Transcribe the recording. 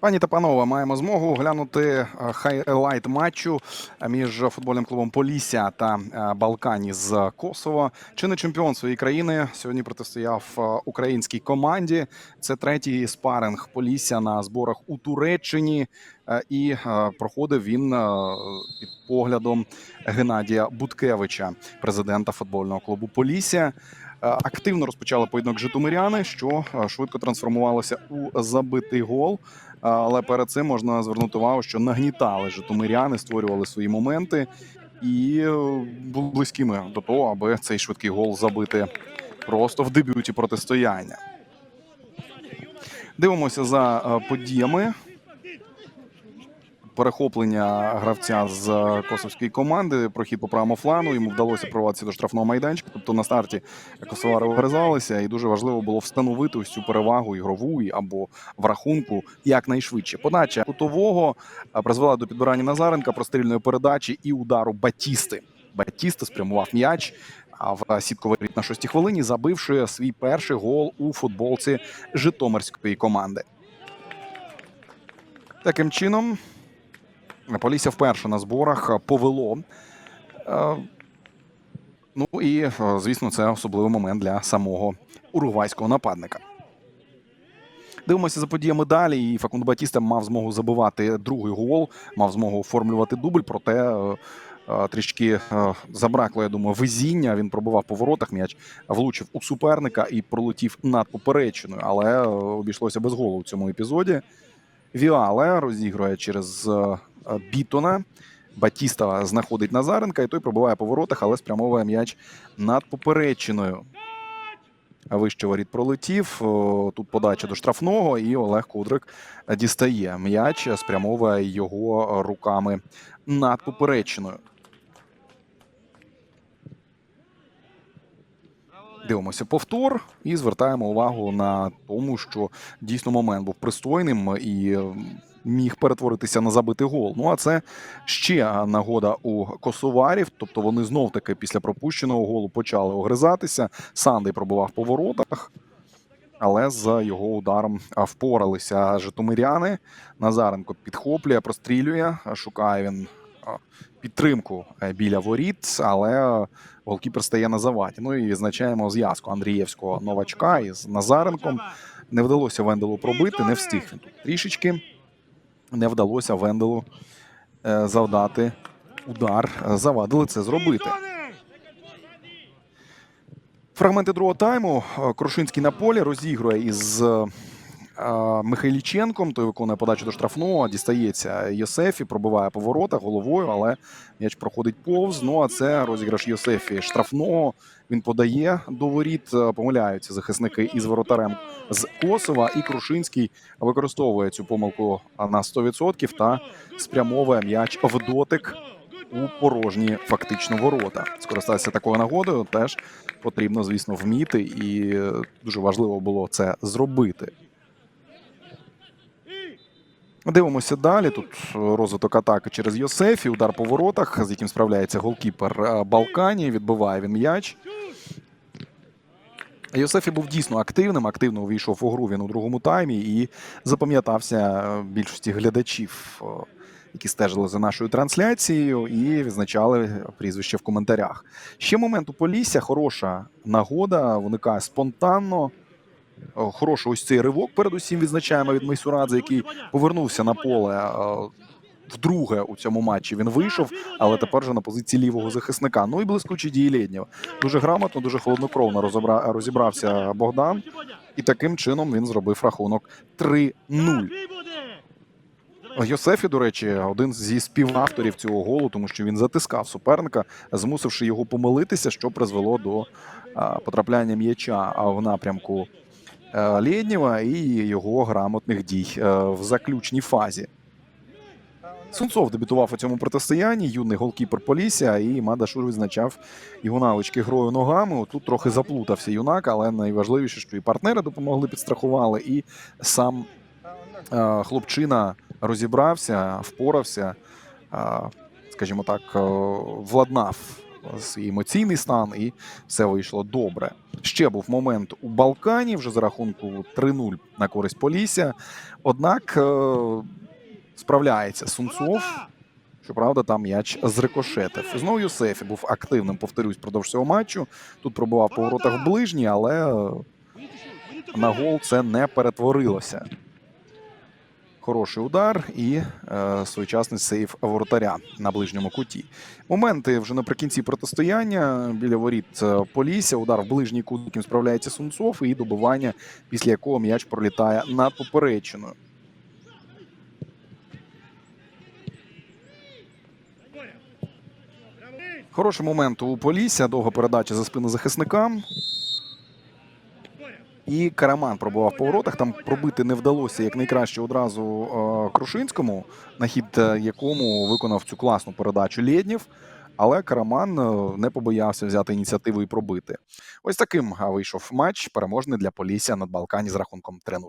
Пані та панове, маємо змогу глянути е, хайлайт матчу між футбольним клубом Полісся та е, Балкані з Косово. Чинний чемпіон своєї країни сьогодні протистояв е, українській команді. Це третій спаринг Полісся на зборах у Туреччині. Е, І е, проходив він е, під поглядом Геннадія Буткевича, президента футбольного клубу Полісся. Е, Активно розпочали поєдинок житомиряни, що е, швидко трансформувалося у забитий гол. Але перед цим можна звернути увагу, що нагнітали житомиряни, створювали свої моменти і е, були близькими до того, аби цей швидкий гол забити просто в дебюті протистояння. Дивимося за е, подіями. Перехоплення гравця з е, косовської команди, прохід по правому флану. Йому вдалося провадитися до штрафного майданчика. Тобто на старті косовари вгризалися, і дуже важливо було встановити ось цю перевагу ігрову або в рахунку якнайшвидше. Подача кутового е, призвела до підбирання Назаренка, прострільної передачі і удару Батісти. Батіста спрямував м'яч в сітку воріт на шостій хвилині, забивши свій перший гол у футболці Житомирської команди. Таким чином, Полісся вперше на зборах повело. Е, Ну і, е, звісно, це особливий момент для самого уругвайського нападника. Дивимося за подіями далі. І Факунд Батіста мав змогу забивати другий гол, мав змогу оформлювати дубль, проте е, трішки забракло, я думаю, везіння. Він пробував по воротах м'яч, влучив у суперника і пролетів над поперечиною, але обійшлося без голу в цьому епізоді. Віале розігрує через Бітона. Батіста знаходить Назаренка, і той пробиває по воротах, але спрямовує м'яч над поперечиною. Вище воріт пролетів. Тут подача до штрафного, і Олег Кудрик дістає м'яч, спрямовує його руками над поперечиною. Дивимося повтор і звертаємо увагу на тому, що дійсно момент був пристойним і міг перетворитися на забитий гол. Ну а це ще нагода у косоварів. Тобто вони знов таки після пропущеного голу почали огризатися. Сандей пробував по воротах, але з його ударом впоралися житомиряни. Назаренко підхоплює, прострілює, шукає він підтримку е, біля воріт, але голкіпер стає на заваді. Ну і відзначаємо зв'язку Андрієвського новачка із Назаренком. Не вдалося Венделу пробити, не встиг він тут трішечки. Не вдалося Венделу е, завдати удар. Завадили це зробити. Фрагменти другого тайму. Е, Крушинський на полі розігрує із Михайліченком. Той виконує подачу до штрафного. Дістається Йосефі, пробиває по воротах головою, але м'яч проходить повз. Ну а це розіграш Йосефі штрафного. Він подає до воріт. Е, Помиляються захисники із воротарем з Косова. І Крушинський використовує цю помилку на 100% та спрямовує м'яч в дотик у порожні фактично ворота. Скористатися такою нагодою теж потрібно, звісно, вміти, і е, дуже важливо було це зробити. Дивимося далі. Тут розвиток атаки через Йосефі, удар по воротах, з яким справляється голкіпер е, Балкані. Відбиває він м'яч. Йосефі був дійсно активним, активно увійшов у гру він у другому таймі і запам'ятався е, більшості глядачів, е, які стежили за нашою трансляцією, і відзначали прізвище в коментарях. Ще момент у Полісся, хороша нагода, виникає спонтанно. Е, Хороший ось цей ривок, передусім відзначаємо від Майсурадзе, який повернувся на поле е, вдруге у цьому матчі. Він вийшов, але тепер вже на позиції лівого захисника. Ну і блискучі дії Лєднєва. Дуже грамотно, дуже холоднокровно розібра- розібрався Богдан, і таким чином він зробив рахунок 3-0. Йосефі, до речі, один зі співавторів цього голу, тому що він затискав суперника, змусивши його помилитися, що призвело до потрапляння м'яча в напрямку е, Лєднєва і його грамотних дій е, в заключній фазі. Сунцов дебютував у цьому протистоянні, юний голкіпер Полісся, і Мадашур відзначав його навички грою ногами. Тут трохи заплутався юнак, але найважливіше, що і партнери допомогли, підстрахували, і сам е, хлопчина розібрався, впорався, е, скажімо так, е, владнав свій емоційний стан, і все вийшло добре. Ще був момент у Балкані, вже за рахунку 3-0 на користь Полісся. Однак е, справляється Сунцов. Щоправда, там м'яч зрикошетив. Знову Юсефі був активним, повторюсь, впродовж цього матчу. Тут пробував по воротах ближній, але е, на гол це не перетворилося. Хороший удар і е, своєчасний сейф воротаря на ближньому куті. Моменти вже наприкінці протистояння біля воріт е, Полісся. Удар в ближній кут, яким справляється Сунцов, і добивання, після якого м'яч пролітає над поперечиною. Хороший момент у Полісся. Довга передача за спину захисникам. І Караман пробував по воротах. Там пробити не вдалося як найкраще одразу е, Крушинському, на хід е, якому виконав цю класну передачу Лєднів. Але Караман е, не побоявся взяти ініціативу і пробити. Ось таким вийшов матч переможний для Полісся над Балкані з рахунком 3-0.